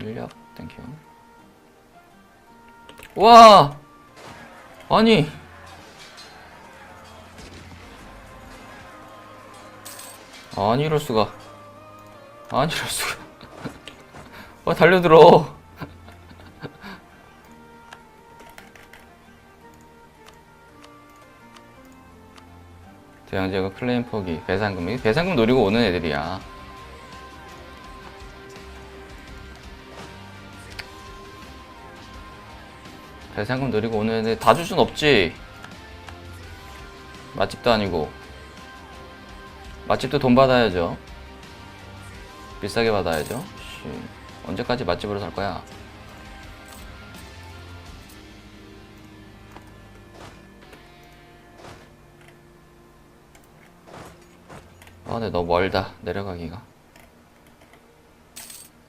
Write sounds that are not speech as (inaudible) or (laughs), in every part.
인력 땡큐 와! 아니! 아니 이럴 수가. 아니 이럴 수가. (laughs) 아 달려들어. (laughs) 대양제가 클레임 포기 배상금. 이 배상금 노리고 오는 애들이야 배상금 노리고 오는 애들 다 줄 순 없지. 맛집도 아니고. 맛집도 돈 받아야죠. 비싸게 받아야죠. 씨, 언제까지 맛집으로 살 거야? 아 근데 너무 멀다 내려가기가.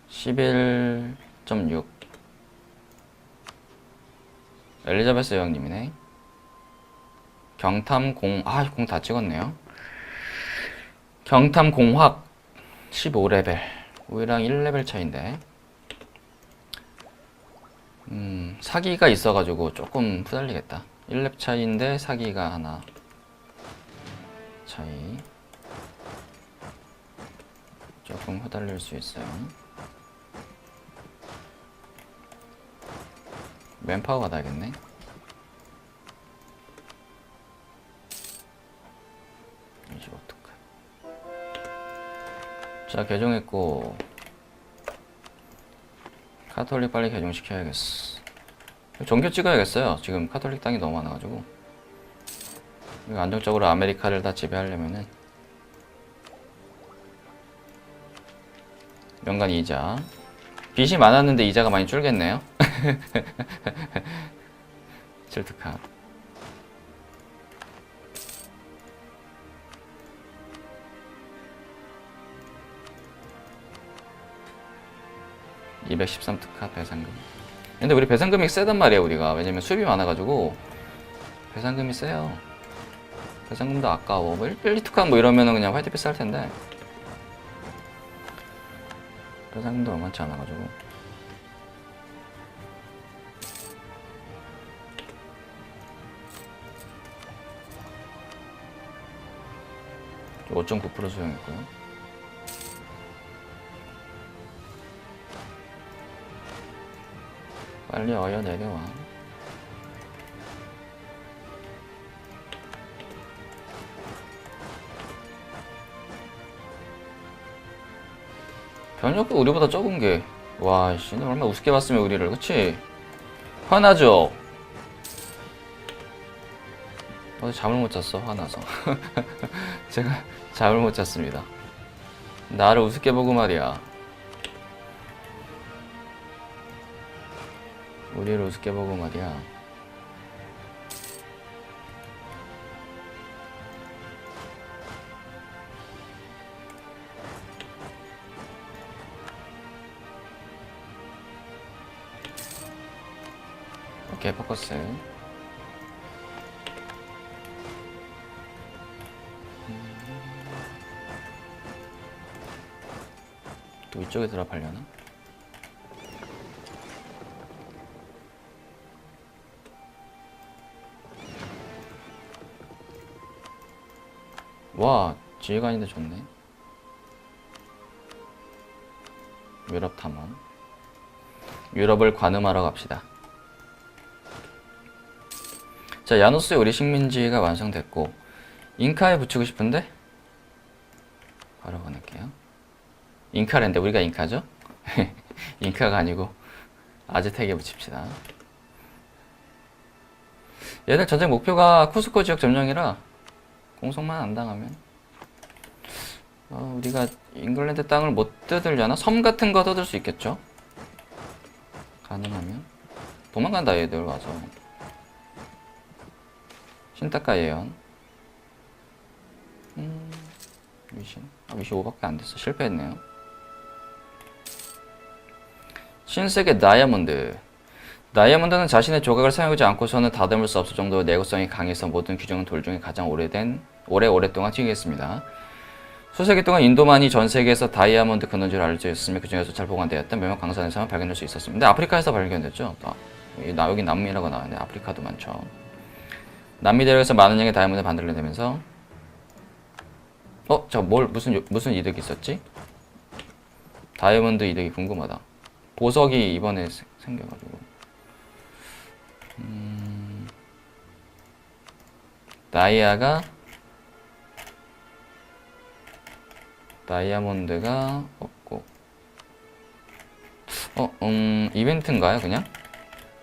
11.6 엘리자베스 여왕님이네 경탐 공, 아, 공 다 찍었네요. 경탐 공학 15레벨. 우리랑 1레벨 차인데. 음, 사기가 있어가지고 조금 후달리겠다. 1렙 차이인데 사기가 하나 차이. 조금 후달릴 수 있어요. 맨파워 받아야겠네. 이제 어떡해. 자, 개종했고. 카톨릭 빨리 개종시켜야겠어. 종교 찍어야겠어요. 지금 카톨릭 땅이 너무 많아가지고. 안정적으로 아메리카를 다 지배하려면은. 연간 이자. 빚이 많았는데 이자가 많이 줄겠네요. (laughs) 질투카. 213 특화 배상금. 근데 우리 배상금이 세단 말이에요, 우리가. 왜냐면 수입이 많아가지고. 배상금이 세요. 배상금도 아까워. 뭐 1, 1, 특화 뭐 이러면은 그냥 화이트빛 살 텐데. 배상금도 얼마치 않아가지고. (5.9%) 수용했고요. 빨리 어여 내려와. 변력도 우리보다 적은 게. 와, 씨, 너 얼마나 우습게 봤으면 우리를, 그치? 화나죠? 어제 잠을 못 잤어, 화나서. (laughs) 제가 잠을 못 잤습니다. 나를 우습게 보고 말이야. 우리를 우습게 보고 말이야. 오케이, 포커스. 또 이쪽에 들어가려나? 와, 지휘관인데 좋네. 유럽 탐험. 유럽을 관음하러 갑시다. 자, 야노스의 우리 식민지가 완성됐고, 잉카에 붙이고 싶은데? 바로 보낼게요. 잉카랜데, 우리가 잉카죠? (laughs) 잉카가 아니고, 아즈텍에 붙입시다. 얘들 전쟁 목표가 쿠스코 지역 점령이라, 공성만 안 당하면 어, 우리가 잉글랜드 땅을 못 뜯으려나? 섬 같은 거 뜯을 수 있겠죠? 가능하면 도망간다 얘들 와서 신탁가 예언 음, 위신 아, 위신 5밖에 안 됐어 실패했네요 신세계 다이아몬드 다이아몬드는 자신의 조각을 사용하지 않고서는 다듬을 수 없을 정도로 내구성이 강해서 모든 규정은 돌 중에 가장 오래된 오래 오랫동안 튀기겠습니다. 수세기 동안 인도만이 전 세계에서 다이아몬드 근원지로 알려져 있으며 그 중에서 잘 보관되었던 몇몇 강산에서만 발견될 수 있었습니다. 아프리카에서 발견됐죠. 아, 나 여기 남미라고 나왔는데 아프리카도 많죠. 남미 대륙에서 많은 양의 다이아몬드 만들어내면서 어, 저 뭘 무슨 요- 무슨 이득이 있었지? 다이아몬드 이득이 궁금하다. 보석이 이번에 세- 생겨가지고. 음, 다이아가 다이아몬드가 없고. 어, 음, 이벤트인가요, 그냥?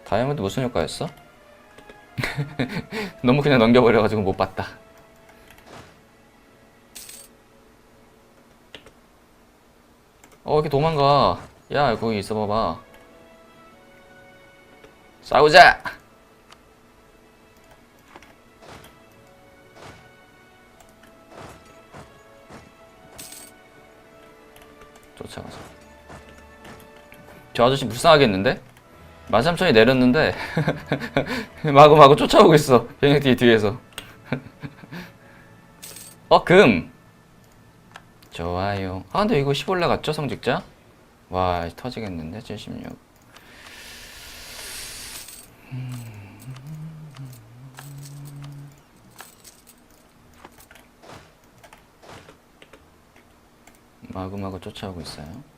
다이아몬드 무슨 효과였어? (laughs) 너무 그냥 넘겨버려가지고 못 봤다. 어, 이렇게 도망가. 야, 거기 있어봐봐. 싸우자! 쫓아가자. 저 아저씨 불쌍하겠는데? 만삼천이 내렸는데 (laughs) 마구마구 쫓아오고 있어 비행기 뒤에서 (laughs) 어 금! 좋아요 아 근데 이거 10 올라갔죠 성직자? 와 터지겠는데? 76 마구마구 쫓아오고 있어요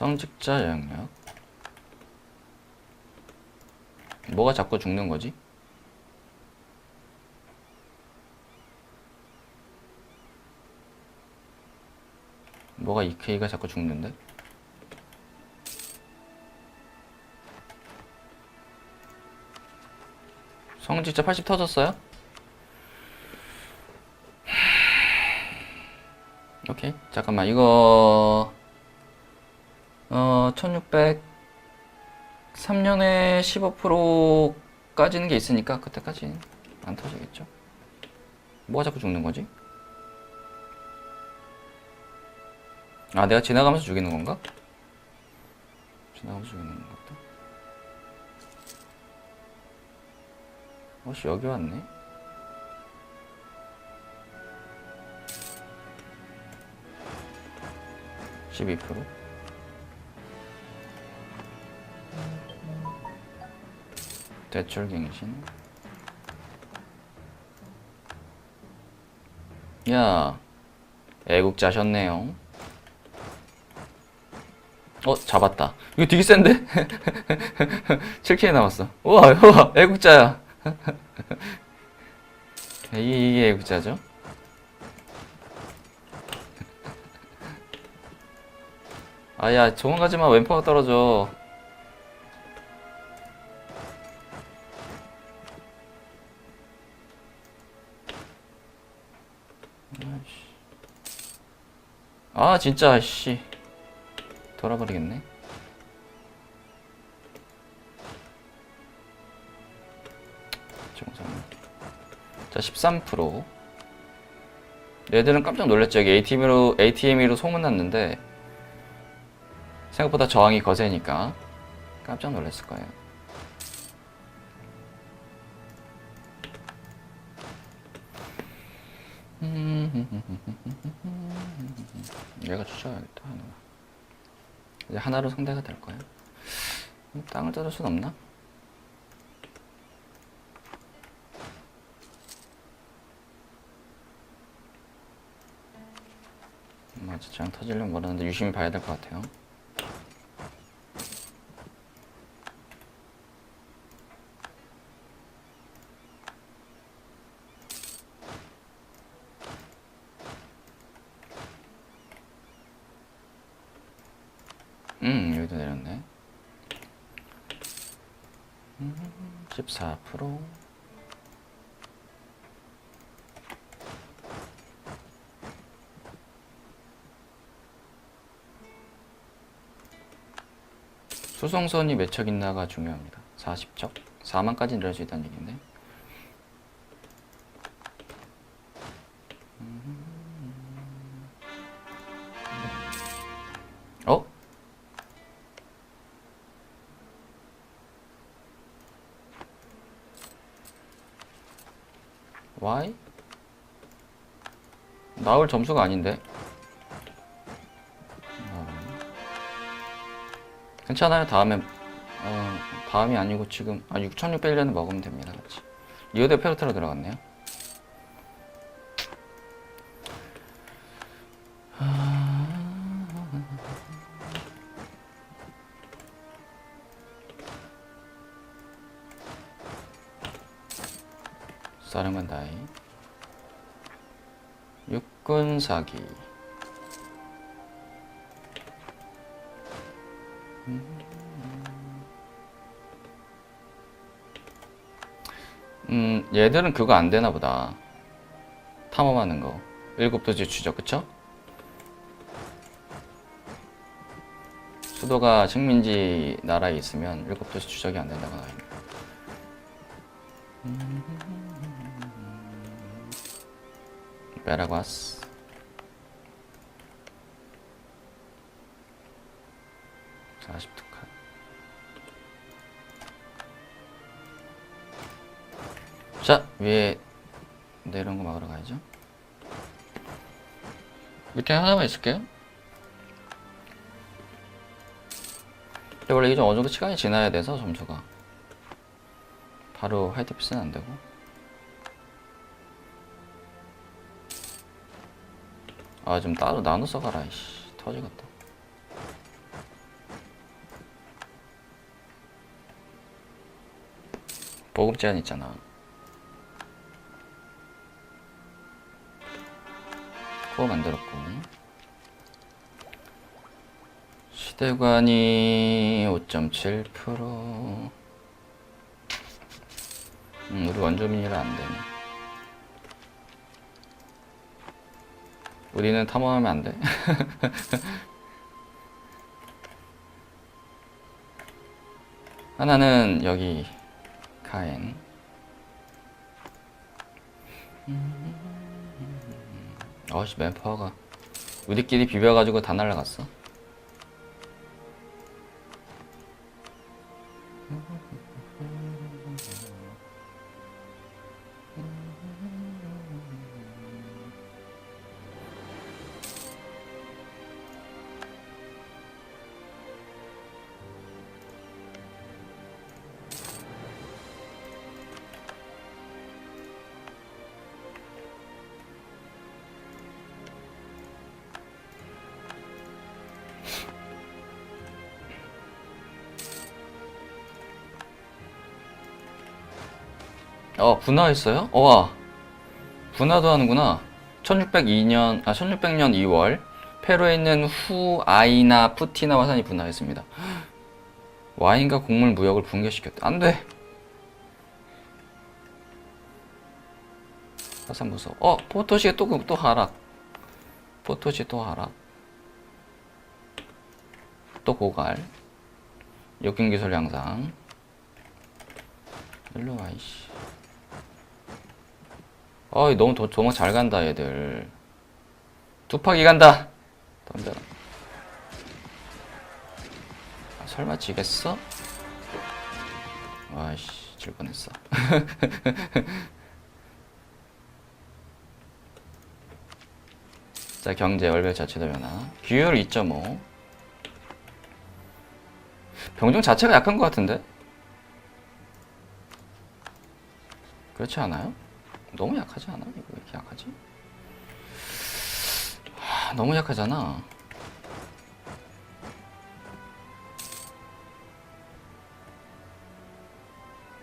성직자 영역 뭐가 자꾸 죽는 거지? 뭐가 EK가 자꾸 죽는데? 성직자 80 터졌어요? (sighs) 오케이 잠깐만 이거 어, 1600 3년에 15%까지는 게 있으니까 그때까지 안 터지겠죠. 뭐가 자꾸 죽는 거지? 아, 내가 지나가면서 죽이는 건가? 지나가면서 죽이는 것 같다. 어씨, 여기 왔네. 십이 프로 대출 갱신. 야 애국자셨네요. 어 잡았다. 이거 되게 센데? (laughs) 7K 남았어. 우와 우와 애국자야. (laughs) 이게, 애국자죠? (laughs) 아야 도망가지마. 왼파가 떨어져 아 진짜 씨. 돌아버리겠네. 정상. 자13% 얘들은 깜짝 놀랐죠. 여기 ATM으로 ATM으로 소문났는데 생각보다 저항이 거세니까 깜짝 놀랐을 거예요 쫓아가야겠다 하나. 이제 하나로 상대가 될 거야. 음, 땅을 뜯을 순 없나? 맞아, 장 터지려면 모르는데 유심히 봐야 될 것 같아요. 음, 여기도 내렸네. 음, 14%. 수송선이 몇 척 있나가 중요합니다. 40척? 4만까지 늘릴 수 있다는 얘기인데. 나올 점수가 아닌데. 어. 괜찮아요. 다음에 어, 다음이 아니고 지금 아 6,600일에는 먹으면 됩니다. 리오데 페르테로 들어갔네요. 사 사기 음 얘들은 그거 안 되나 보다 탐험하는 거 일곱 도시 추적 그쵸? 수도가 식민지 나라에 있으면 일곱 도시 추적이 안 된다고 나와 자 위에 내려온 거 막으러 가야죠. 밑에 하나만 있을게요. 근데 원래 이게 좀 어느 정도 시간이 지나야 돼서 점수가 바로 화이트 피스는 안 되고. 아 좀 따로 나눠 써가라 이씨 터지겠다 보급 제한 있잖아 그거 만들었고 시대관이 5.7% 음, 우리 원주민이라 안 되네 우리는 탐험하면 안 돼. (laughs) 하나는 여기 카엔. 어씨 맨파워가 우리끼리 비벼가지고 다 날라갔어. 어 분화했어요? 와 분화도 하는구나. 1602년 아 1600년 2월 페루에 있는 후아이나 푸티나 화산이 분화했습니다. 와인과 곡물 무역을 붕괴시켰다. 안 돼. 화산 무서워. 어 포토시에 또또 하락. 포토시 또 하락. 또 고갈. 역경 기술 향상. 일로 와 이씨. 어이 너무 도, 도망 잘 간다 얘들. 두파기 간다. 덤벼라. 아, 설마 지겠어? 와이씨 질 뻔했어. (laughs) 자 경제 월별 자체도 변화 규율 2.5 병정 자체가 약한 것 같은데? 그렇지 않아요? 너무 약하지 않아? 이거 왜 이렇게 약하지? 하, 너무 약하잖아.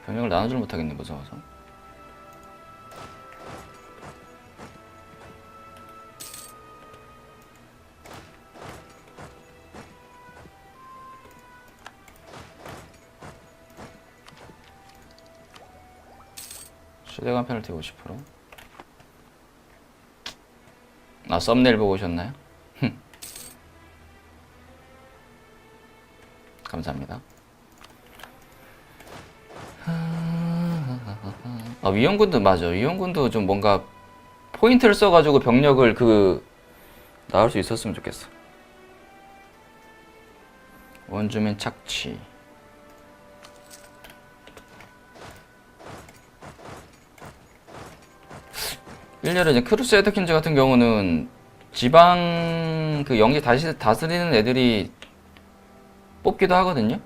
병력을 나누질 못하겠네 무서워서. 최대간 페널티 50%. 아, 썸네일 보고 오셨나요? 감사합니다. 아, 위험군도 맞아. 위험군도 좀 뭔가 포인트를 써가지고 병력을 그 나올 수 있었으면 좋겠어. 원주민 착취. 일례로 이제 크루스 에드킨즈 같은 경우는 지방 그 영지 다시 다스리는 애들이 뽑기도 하거든요.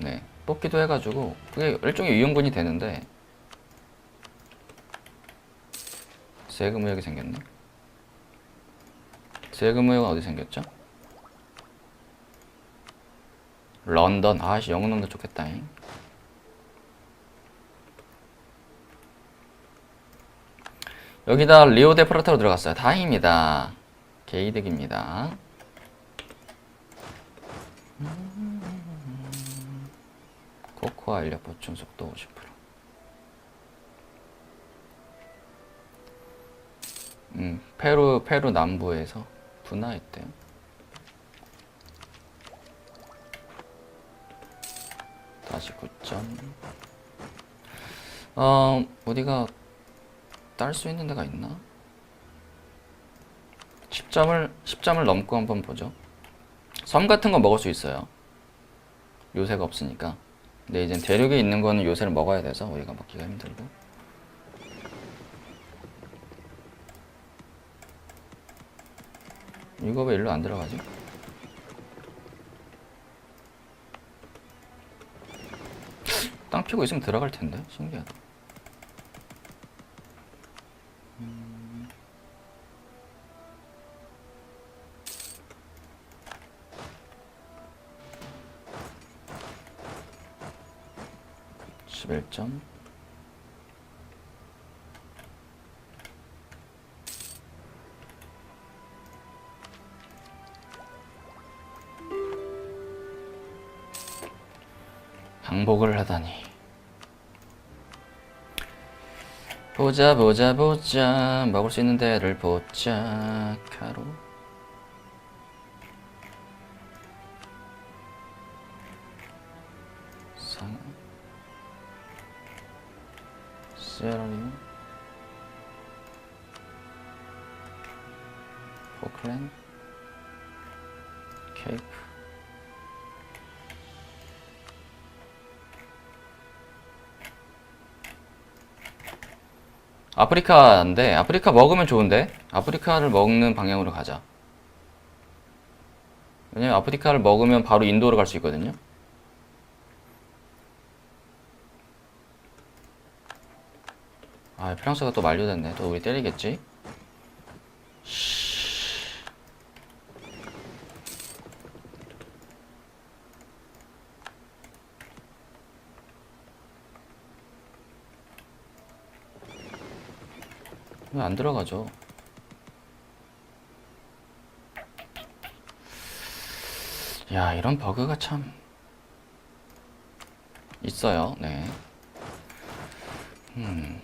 네, 뽑기도 해가지고 그게 일종의 위험군이 되는데 세금무역이 생겼네. 세금무역은 어디 생겼죠? 런던. 아씨 영어 놈도 좋겠다잉. 여기다 리오 데 프라타로 들어갔어요. 다행입니다. 개이득입니다. 코코아 인력 보충 속도 50%. 음, 페루 페루 남부에서 분화했대요. 다시 9점. 어, 어디가 딸 수 있는 데가 있나? 10점을 10점을 넘고 한번 보죠. 섬 같은 거 먹을 수 있어요. 요새가 없으니까. 근데 이제 대륙에 있는 거는 요새를 먹어야 돼서 우리가 먹기가 힘들고. 이거 왜 일로 안 들어가지? 땅 피고 있으면 들어갈 텐데 신기하다. 음. 십일 점. 항복을 하다니. 보자 보자 보자. 먹을 수 있는 데를 보자. 가로 아프리카인데 아프리카 먹으면 좋은데 아프리카를 먹는 방향으로 가자. 왜냐면 아프리카를 먹으면 바로 인도로 갈 수 있거든요. 아 프랑스가 또 만료됐네. 또 우리 때리겠지? 안 들어가죠? 야, 이런 버그가 참 있어요. 네. 음.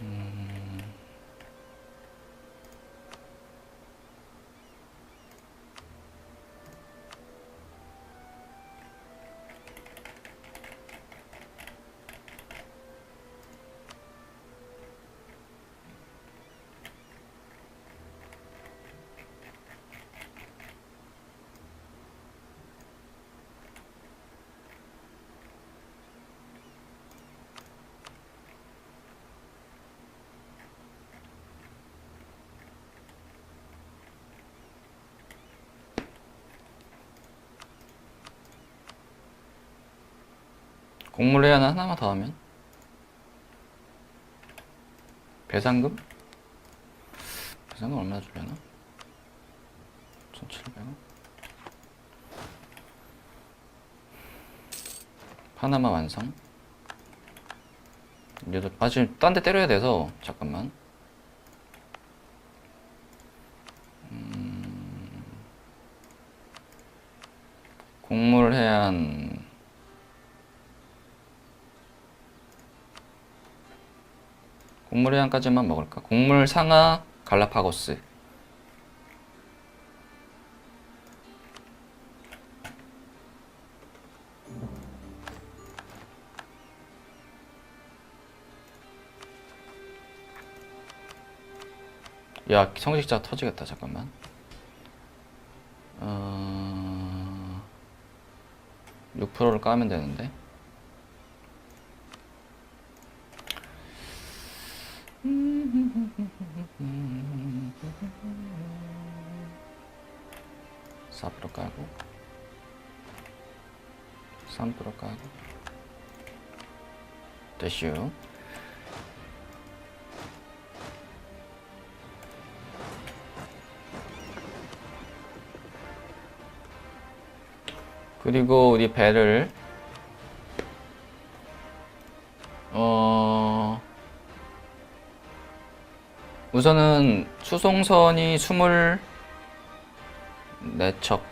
음. 공물 해야 하나? 하나만 더 하면? 배상금? 배상금 얼마나 주려나? 1700원? 파나마 완성? 얘도 아 지금 딴 데 때려야 돼서. 잠깐만. 음, 곡물 해안 곡물 해안까지만 먹을까? 곡물 상하 갈라파고스 야 성직자 터지겠다 잠깐만 어... 6%를 까면 되는데. 됐슈 그리고 우리 배를 어 우선은 수송선이 24척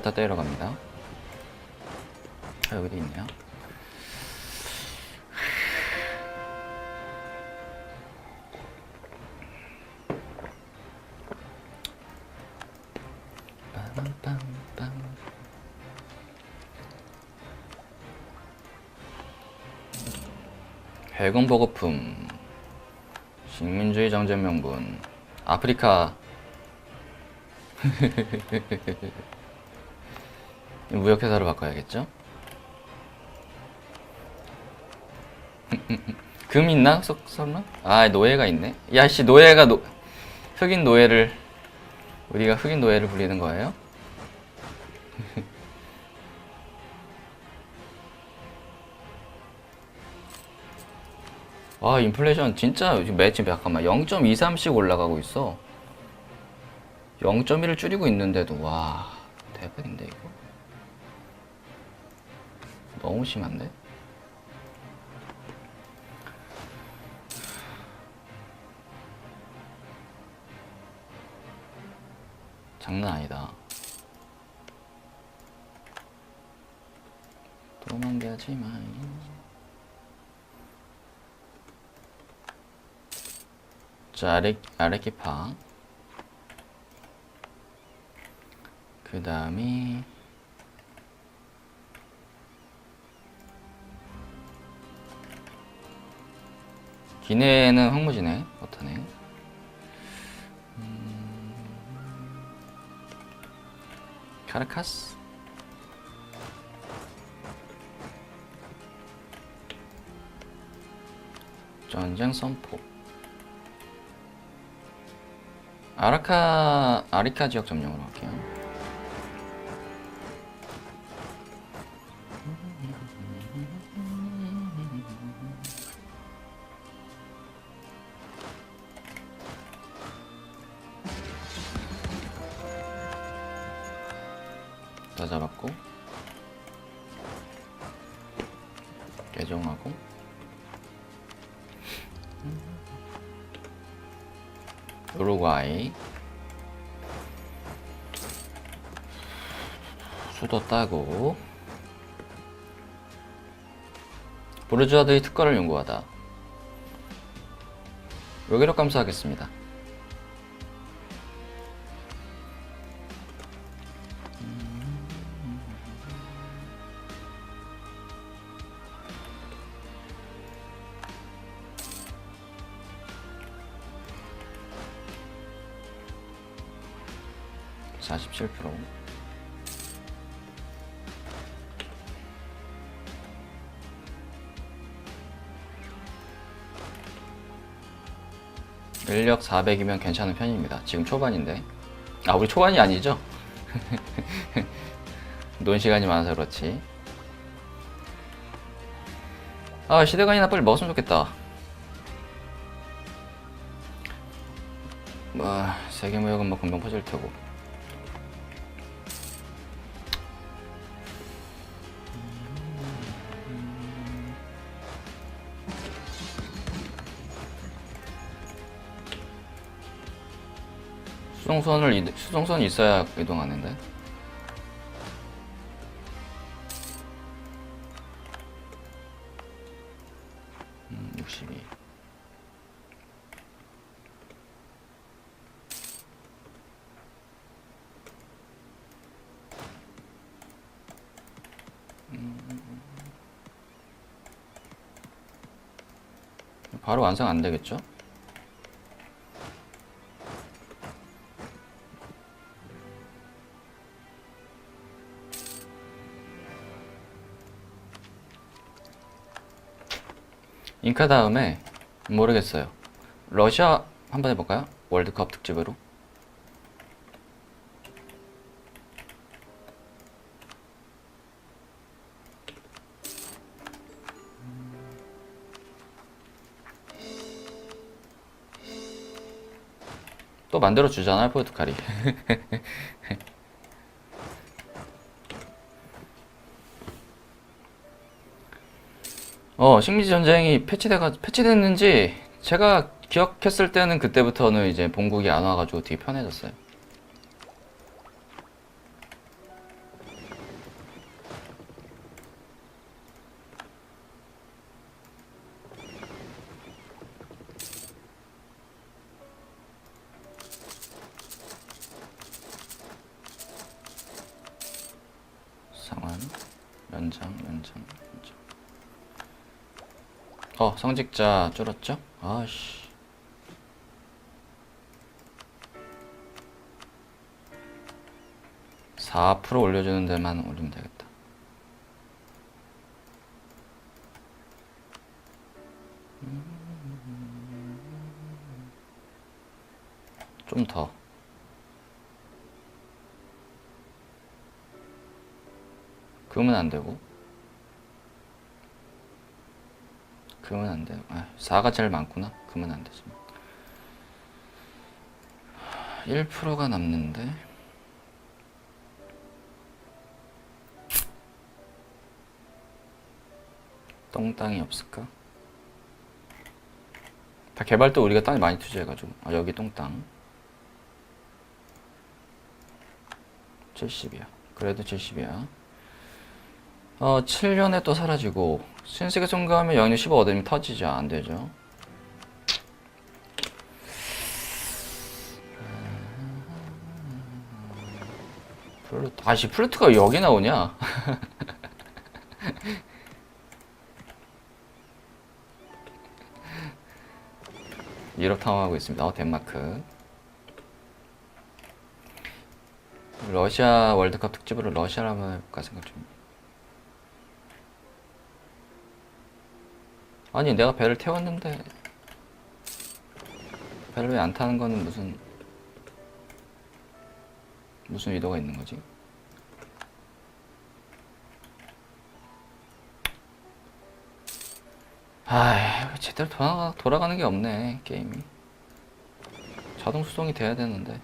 음, 리오데 프라타 때리러 갑니다. 아, 여기도 있네요. 해군 보급품 식민주의 정전 명분 아프리카 (laughs) 무역회사로 바꿔야겠죠? 금 있나? 석, 설마? 아 노예가 있네 야 씨 노예가 노 흑인 노예를 우리가 흑인 노예를 불리는 거예요? (laughs) 아 인플레이션 진짜 매치 잠깐만 0.23씩 올라가고 있어 0.1을 줄이고 있는데도 와 대박인데 이거 너무 심한데? 장난 아니다. 도망가지 마요 자 아래 아래키파. 그 다음이 기내는 황무지네 버터네 음... 카라카스? 전쟁 선포. 아라카 아리카 지역 점령으로 할게요. 다 잡았고 개정하고. 우루과이. 수도 따고. 부르주아들의 특권을 연구하다. 여기로 감사하겠습니다 사십칠 프로 인력 400이면 괜찮은 편입니다. 지금 초반인데. 아, 우리 초반이 아니죠? (laughs) 논 시간이 많아서 그렇지. 아, 시대관이나 빨리 먹었으면 좋겠다. 뭐, 세계 무역은 뭐 금방 퍼질 테고. 수송선을 수송선이 있어야 이동하는데. 음, 음. 바로 완성 안 되겠죠? 잉카 다음에 모르겠어요. 러시아 한번 해볼까요? 월드컵 특집으로. 또 만들어 주잖아요, 포르투갈이. (laughs) 어, 식민지 전쟁이 패치돼가 패치됐는지 제가 기억했을 때는 그때부터는 이제 본국이 안 와가지고 되게 편해졌어요. 성직자 줄었죠? 아씨. (4% 올려주는 데만 올리면 되겠다) 좀 더. 그러면 안 되고. 그러면 안 돼요. 아, 4가 제일 많구나. 그러면 안 되지. 1%가 남는데. 똥땅이 없을까? 다 개발도 우리가 땅이 많이 투자해가지고. 아, 여기 똥땅. 70이야. 그래도 70이야. 어, 7년에 또 사라지고 신세계 통과하면 영유 15 얻으면 터지죠. 안 되죠. 플루트, 아씨 플루트가 여기 나오냐? (laughs) 유럽 탐험하고 있습니다. 어, 덴마크. 러시아 월드컵 특집으로 러시아를 한번 해볼까 생각 중. 아니 내가 배를 태웠는데. 배를 왜 안 타는 거는 무슨 무슨 의도가 있는 거지? 아 제대로 돌아가, 돌아가는 게 없네 게임이. 자동 수정이 돼야 되는데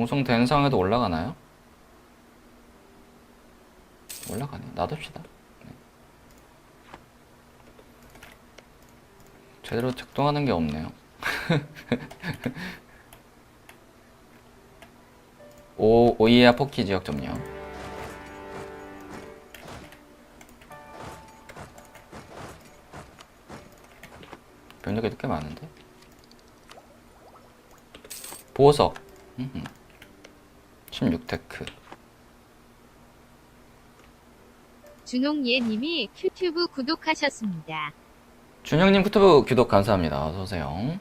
공성된 상황에도 올라가나요? 올라가네. 놔둡시다. 네. 제대로 작동하는 게 없네요. (laughs) 오, 오이야 포키 지역 점령. 병력이 꽤 많은데? 보석. 16테크. 준홍예님이 큐튜브 구독하셨습니다. 준영님 유튜브 구독 감사합니다. 어서오세요.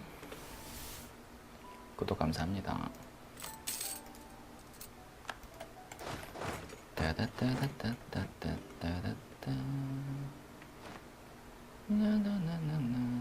구독 감사합니다. 따다따다따따따따따. 나나나나나.